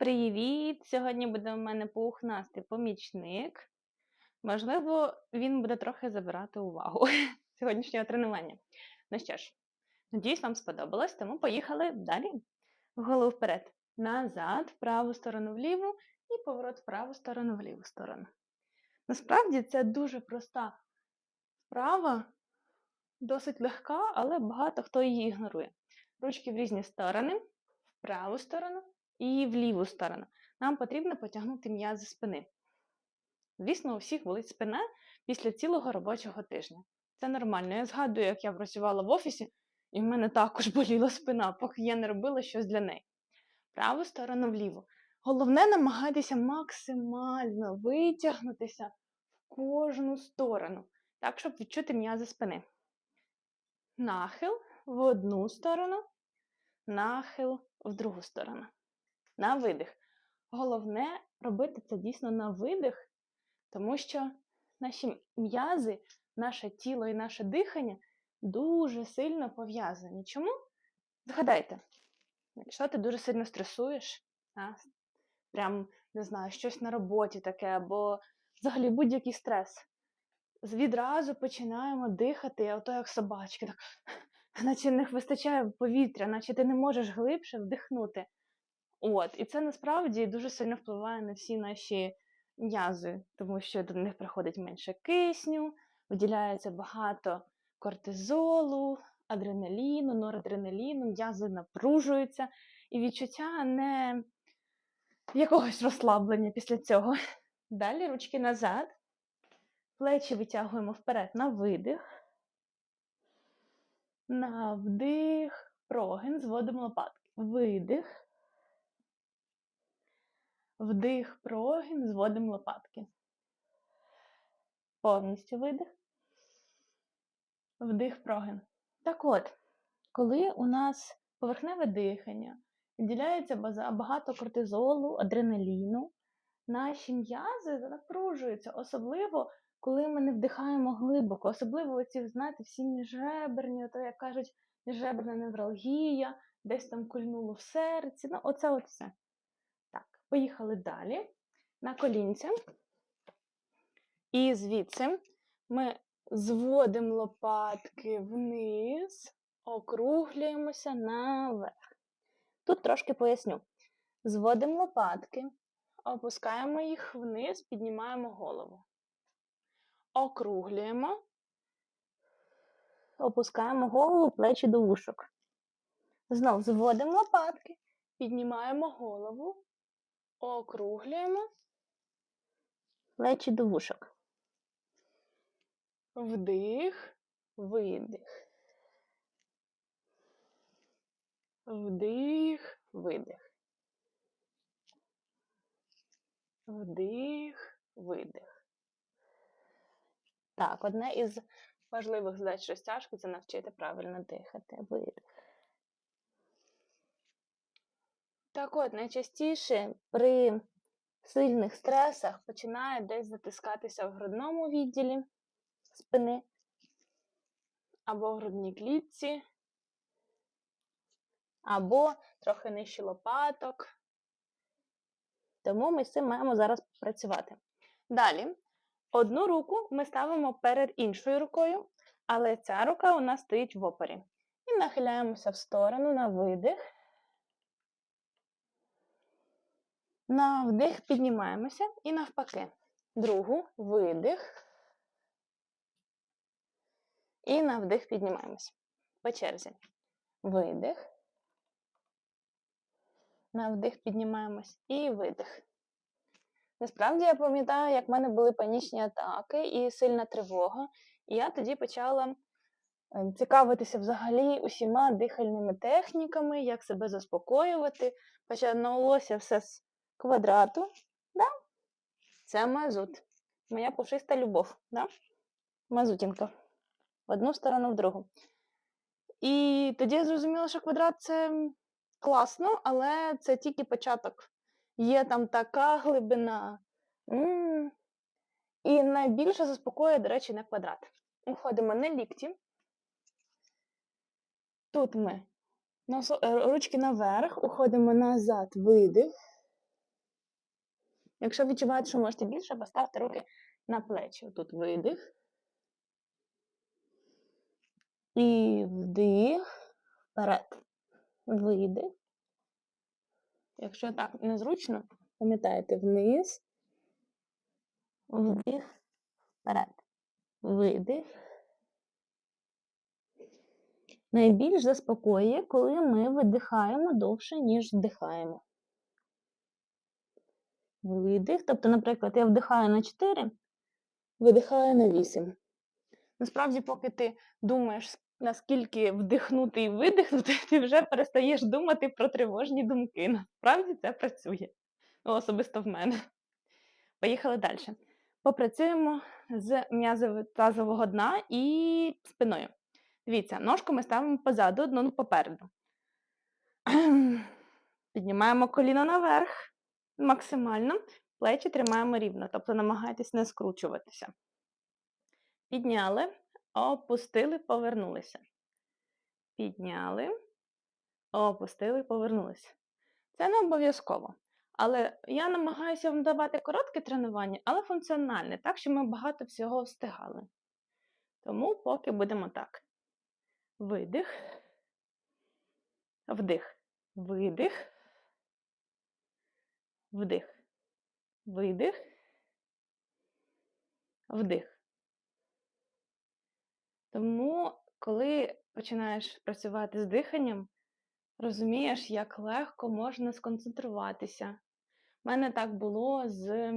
Привіт! Сьогодні буде у мене пухнастий помічник. Можливо, він буде трохи забирати увагу сьогоднішнього тренування. Ну що ж, надіюсь, вам сподобалось, тому поїхали далі. Голову вперед, назад, в праву сторону вліву і поворот в праву сторону в ліву сторону. Насправді це дуже проста вправа, досить легка, але багато хто її ігнорує. Ручки в різні сторони, в праву сторону і в ліву сторону. Нам потрібно потягнути м'язи спини. Звісно, у всіх болить спина після цілого робочого тижня. Це нормально. Я згадую, як я працювала в офісі, і в мене також боліла спина, поки я не робила щось для неї. Праву сторону вліву. Головне намагайтеся максимально витягнутися в кожну сторону, так, щоб відчути м'язи спини. Нахил в одну сторону, нахил в другу сторону на видих. Головне робити це дійсно на видих, тому що наші м'язи, наше тіло і наше дихання дуже сильно пов'язані. Чому? Згадайте, якщо ти дуже сильно стресуєш, а, прям, не знаю, щось на роботі таке, або взагалі будь-який стрес, відразу починаємо дихати, а ото як собачки, так, наче не вистачає повітря, наче ти не можеш глибше вдихнути. От, І це насправді дуже сильно впливає на всі наші м'язи, тому що до них приходить менше кисню, виділяється багато кортизолу, адреналіну, норадреналіну, м'язи напружуються, і відчуття не якогось розслаблення після цього. Далі ручки назад, плечі витягуємо вперед на видих, на вдих, прогин, зводимо лопатки. Видих. Вдих, прогін, зводимо лопатки. Повністю видих. Вдих, прогин. Так от, коли у нас поверхневе дихання, виділяється багато кортизолу, адреналіну, наші м'язи напружуються, особливо, коли ми не вдихаємо глибоко, особливо ці, знаєте, всі міжреберні, то, як кажуть, міжреберна невралгія, десь там кульнуло в серці. Ну, оце от все. Поїхали далі на колінця. І звідси ми зводимо лопатки вниз, округлюємося наверх. Тут трошки поясню. Зводимо лопатки, опускаємо їх вниз, піднімаємо голову. Округлюємо, опускаємо голову плечі до вушок. Знов зводимо лопатки, піднімаємо голову, округлюємо плечі до вушок. Вдих, видих. Вдих, видих. Вдих, видих. Так, одне із важливих задач розтяжки це навчити правильно дихати. Видих. Так от, найчастіше при сильних стресах починає десь затискатися в грудному відділі спини або в грудній клітці, або трохи нижче лопаток. Тому ми з цим маємо зараз працювати. Далі, одну руку ми ставимо перед іншою рукою, але ця рука у нас стоїть в опорі. І нахиляємося в сторону на видих. На вдих піднімаємося і навпаки. Другу видих. І на вдих піднімаємося. По черзі. Видих. На вдих піднімаємось і видих. Насправді я пам'ятаю, як в мене були панічні атаки і сильна тривога. І я тоді почала ем, цікавитися взагалі усіма дихальними техніками, як себе заспокоювати. Почалося все з квадрату. Да? Це мазут. Моя пушиста любов. Да? Мазутінка. В одну сторону, в другу. І тоді я зрозуміла, що квадрат це класно, але це тільки початок. Є там така глибина. М -м -м. І найбільше заспокоює, до речі, не квадрат. Уходимо на лікті. Тут ми ручки наверх, уходимо назад, видих. Якщо відчуваєте, що можете більше, поставте руки на плечі. Тут видих. І вдих. Вперед. Видих. Якщо так незручно, пам'ятаєте вниз. Вдих. Вперед. Видих. Найбільш заспокоює, коли ми видихаємо довше, ніж вдихаємо. Видих. Тобто, наприклад, я вдихаю на 4, видихаю на 8. Насправді, поки ти думаєш, наскільки вдихнути і видихнути, ти вже перестаєш думати про тривожні думки. Насправді це працює. Ну, особисто в мене. Поїхали далі. Попрацюємо з м'язів тазового дна і спиною. Дивіться, ножку ми ставимо позаду, одну попереду. Піднімаємо коліно наверх максимально, плечі тримаємо рівно, тобто намагайтесь не скручуватися. Підняли, опустили, повернулися. Підняли, опустили, повернулися. Це не обов'язково. Але я намагаюся вам давати коротке тренування, але функціональне, так, щоб ми багато всього встигали. Тому поки будемо так. Видих, вдих, видих, вдих, видих, вдих. Тому, коли починаєш працювати з диханням, розумієш, як легко можна сконцентруватися. У мене так було з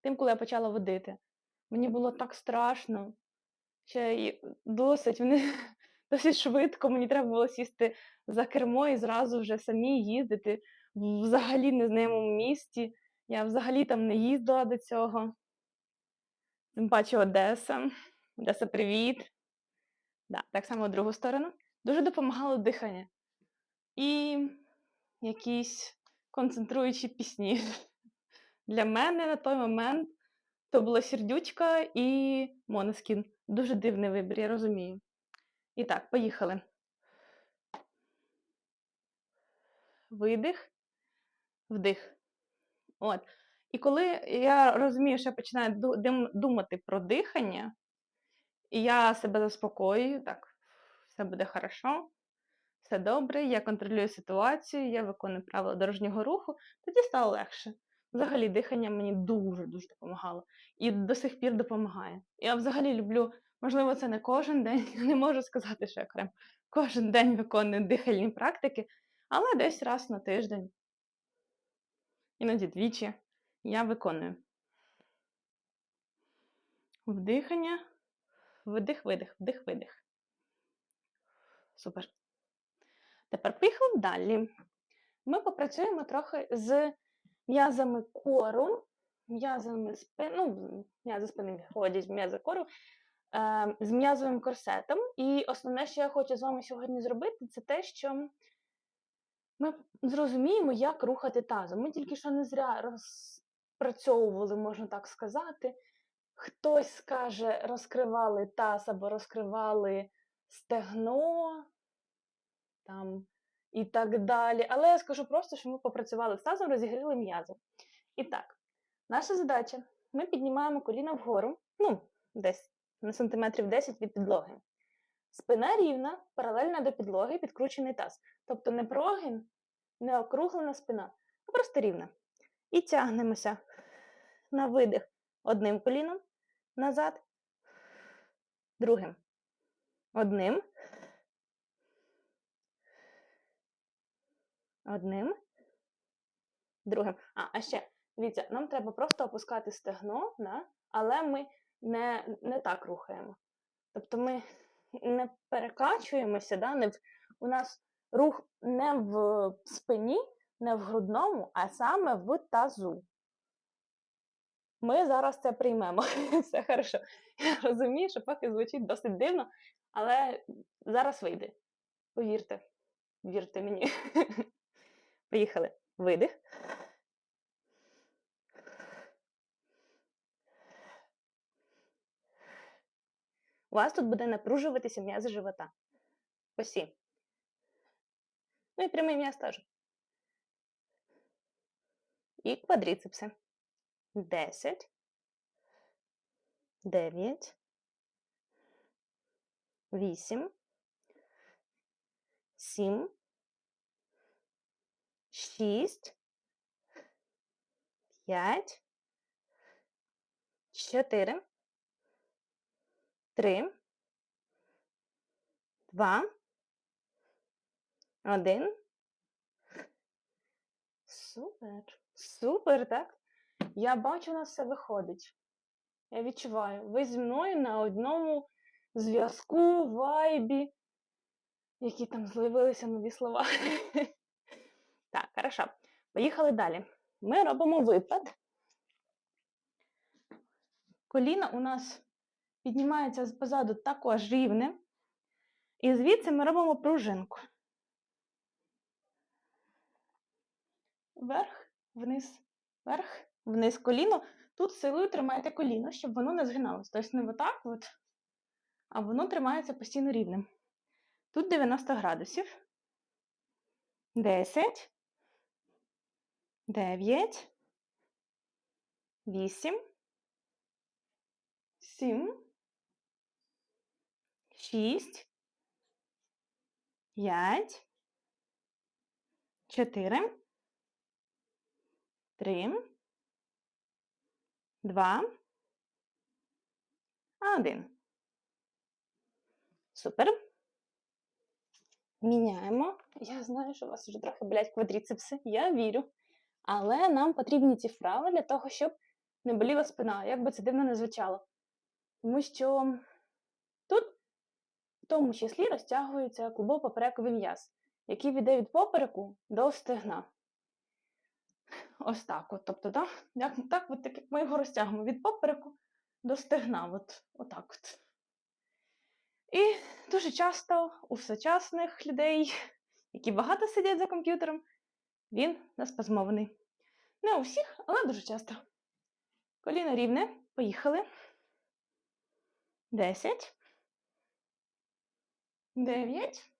тим, коли я почала водити. Мені було так страшно, ще й досить, вони досить швидко, мені треба було сісти за кермо і зразу вже самі їздити взагалі незнайомому місті. Я взагалі там не їздила до цього. Тим паче Одеса. Одеса, привіт. Да, Так само в другу сторону. Дуже допомагало дихання. І якісь концентруючі пісні. Для мене на той момент то була сердючка і Монескін. Дуже дивний вибір, я розумію. І так, поїхали. Видих, вдих. От. І коли я розумію, що я починаю думати про дихання, і я себе заспокоюю, так, все буде хорошо, все добре, я контролюю ситуацію, я виконую правила дорожнього руху, тоді стало легше. Взагалі, дихання мені дуже-дуже допомагало. І до сих пір допомагає. Я взагалі люблю, можливо, це не кожен день, не можу сказати, що я прям кожен день виконую дихальні практики, але десь раз на тиждень, іноді двічі, я виконую. Вдихання, вдих, видих, вдих, видих. Супер. Тепер поїхали далі. Ми попрацюємо трохи з м'язами кору, м'язами спини, ну, м'язи спини ходять, м'язи кору, е, з м'язовим корсетом. І основне, що я хочу з вами сьогодні зробити, це те, що ми зрозуміємо, як рухати тазом. Ми тільки що не зря розпрацьовували, можна так сказати. Хтось скаже, розкривали таз або розкривали стегно, там і так далі. Але я скажу просто, що ми попрацювали з тазом, розігріли м'язи. І так, наша задача: ми піднімаємо коліна вгору, ну, десь на сантиметрів 10 від підлоги. Спина рівна, паралельна до підлоги, підкручений таз. Тобто не прогин, не округлена спина, а просто рівна. І тягнемося на видих одним коліном назад, другим. Одним. Одним. Другим. А, а ще, дивіться, нам треба просто опускати стегно, да? але ми не не так рухаємо. Тобто ми не перекачуємося, да? не в, у нас рух не в спині, не в грудному, а саме в тазу. Ми зараз це приймемо. Все хорошо. Я розумію, що поки звучить досить дивно, але зараз вийде. Повірте, вірте мені. Поїхали. Видих. У вас тут буде напружуватися м'язи живота. Осі. Ну і прямий м'яз теж. І квадріцепси. 10, 9, 8, 7, 6, 5, 4, 3, 2, 1. Супер. Супер, так? Я бачу, у нас все виходить. Я відчуваю. Ви зі мною на одному зв'язку, вайбі. Які там з'явилися нові слова. Так, хорошо. Поїхали далі. Ми робимо випад. Коліна у нас піднімається позаду також рівне. І звідси ми робимо пружинку. Вверх, вниз, вверх, вниз коліно. Тут силою тримайте коліно, щоб воно не згиналося. Тобто не отак, от, а воно тримається постійно рівним. Тут 90 градусів. 10, 9, 8, 7, 6, 5, 4, 3, 2, 1. Супер. Міняємо. Я знаю, що у вас вже трохи болять квадріцепси. Я вірю. Але нам потрібні ці вправи для того, щоб не боліла спина, як би це дивно не звучало. Тому що тому числі, розтягується клубово-поперековий м'яз, який віде від попереку до стегна. Ось так. от. Тобто, да? як, так, от, як ми його розтягуємо від попереку до стегна. От, Отак от. І дуже часто у сучасних людей, які багато сидять за комп'ютером, він наспазмований. Не у всіх, але дуже часто. Коліно рівне. Поїхали. 10. 9.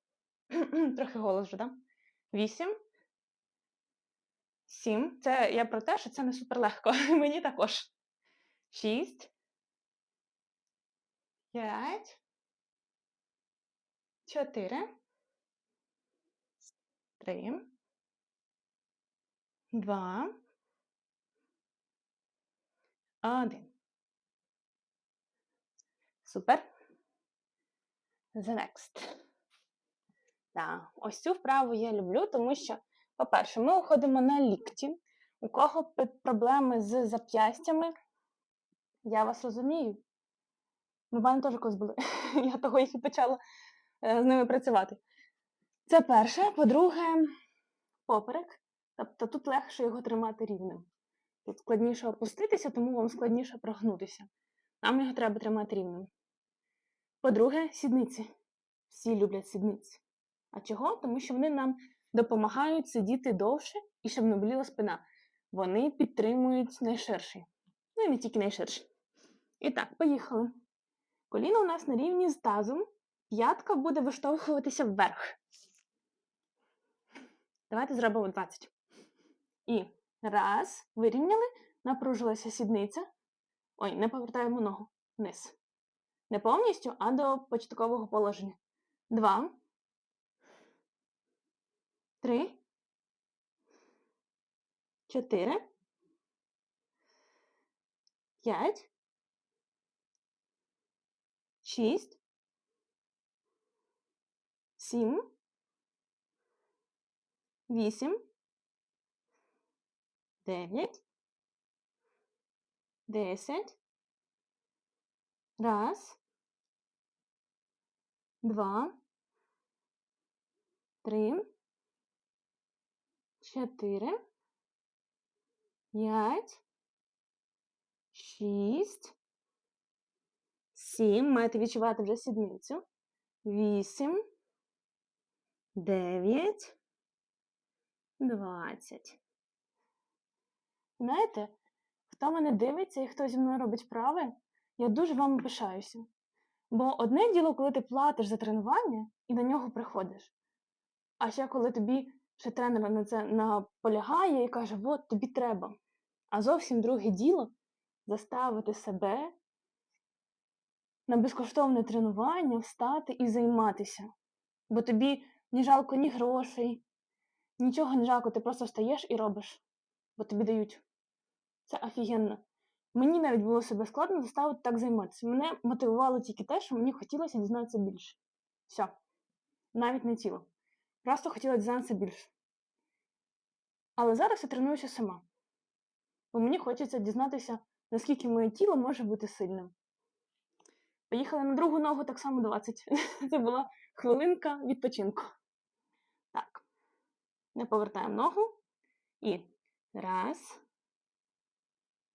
Трохи голос вже, так? 8. 7. Це я про те, що це не суперлегко. Мені також. 6. 5. 4. 3. 2. 1. Супер. The next. Так, ось цю вправу я люблю, тому що, по-перше, ми уходимо на лікті. У кого проблеми з зап'ястями, я вас розумію. У мене теж колись були. Я того їх і почала з ними працювати. Це перше. По-друге, поперек. Тобто тут легше його тримати рівним. Тут складніше опуститися, тому вам складніше прогнутися. Нам його треба тримати рівним. По-друге, сідниці. Всі люблять сідниці. А чого? Тому що вони нам допомагають сидіти довше і щоб не боліла спина. Вони підтримують найширший. Ну і не тільки найширший. І так, поїхали. Коліно у нас на рівні з тазом. П'ятка буде виштовхуватися вверх. Давайте зробимо 20. І раз, вирівняли, напружилася сідниця. Ой, не повертаємо ногу вниз. Не повністю, а до початкового положення. Два. Три. Чотири. П'ять. Шість. Сім. Вісім. Дев'ять. Десять. Раз. Два. Три. Чотири. П'ять. Шість. Сім. Маєте відчувати вже сідницю. Вісім. Дев'ять. Двадцять. Знаєте, хто мене дивиться і хто зі мною робить вправи, я дуже вам пишаюся. Бо одне діло, коли ти платиш за тренування і на нього приходиш. А ще коли тобі що тренер на це наполягає і каже: от тобі треба. А зовсім друге діло заставити себе на безкоштовне тренування встати і займатися. Бо тобі не жалко ні грошей, нічого не жалко, ти просто встаєш і робиш, бо тобі дають. Це офігенно. Мені навіть було себе складно заставити так займатися. Мене мотивувало тільки те, що мені хотілося дізнатися більше. Все. Навіть не тіло. Просто хотіла дізнатися більше. Але зараз я тренуюся сама. Бо мені хочеться дізнатися, наскільки моє тіло може бути сильним. Поїхали на другу ногу так само 20. Це була хвилинка відпочинку. Так. Не повертаємо ногу. І раз,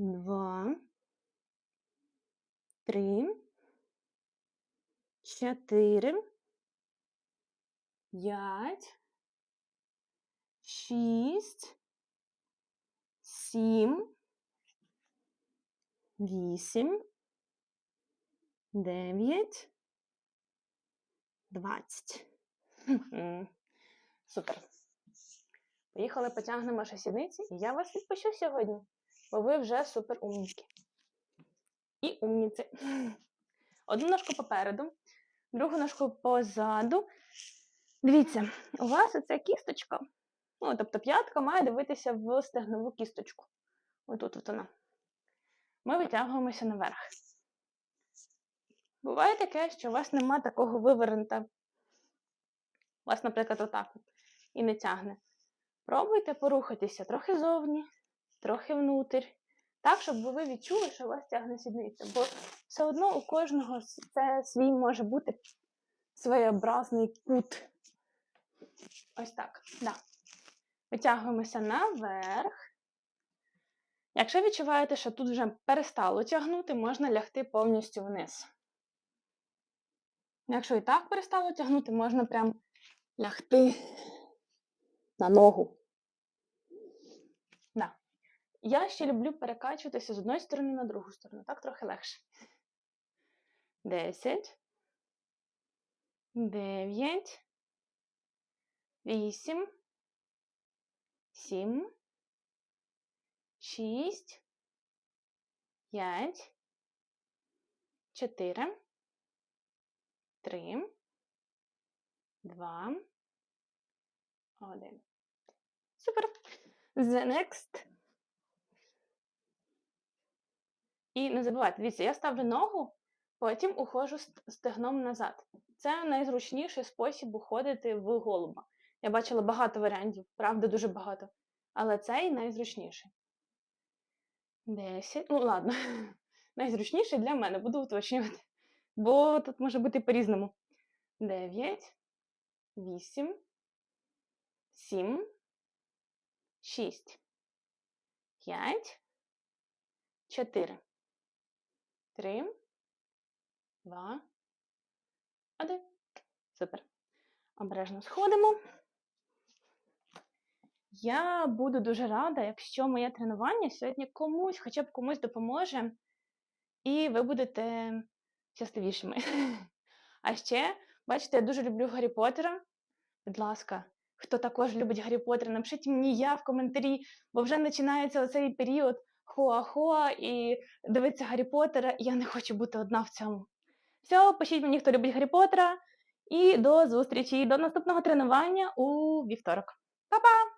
два, три, чотири, п'ять, шість, сім, вісім, дев'ять, двадцять. Супер. Поїхали, потягнемо ще сідниці, і я вас відпущу сьогодні, бо ви вже супер умніки. І умніці. Одну ножку попереду, другу ножку позаду. Дивіться, у вас оця кісточка, ну, тобто п'ятка має дивитися в стегнову кісточку. Отут от вона. Ми витягуємося наверх. Буває таке, що у вас нема такого вивернута. У вас, наприклад, отак от, і не тягне. Пробуйте порухатися трохи зовні, трохи внутрь. Так, щоб ви відчули, що у вас тягне сідниця. Бо все одно у кожного це свій може бути своєобразний кут. Ось так. Да. Витягуємося наверх. Якщо відчуваєте, що тут вже перестало тягнути, можна лягти повністю вниз. Якщо і так перестало тягнути, можна прям лягти на ногу. Я ще люблю перекачуватися з одної сторони на другу сторону. Так трохи легше. Десять. Дев'ять. Вісім. Сім. Шість. П'ять. Чотири. Три. Два. Один. Супер. The next. І не забувайте, дивіться, я ставлю ногу, потім уходжу стегном назад. Це найзручніший спосіб уходити в голуба. Я бачила багато варіантів, правда, дуже багато. Але цей найзручніший. Десять. Ну, ладно. Найзручніший для мене, буду уточнювати. Бо тут може бути по-різному. Дев'ять. Вісім. Сім. Шість. П'ять. Чотири. Три. Два. Один. Супер. Обережно сходимо. Я буду дуже рада, якщо моє тренування сьогодні комусь, хоча б комусь допоможе, і ви будете щасливішими. А ще, бачите, я дуже люблю Гаррі Поттера. Будь ласка, хто також любить Гаррі Поттера, напишіть мені я в коментарі, бо вже починається оцей період хуа-хуа і дивиться Гаррі Поттера, я не хочу бути одна в цьому. Все, пишіть мені, хто любить Гаррі Поттера, і до зустрічі, до наступного тренування у вівторок. Па-па!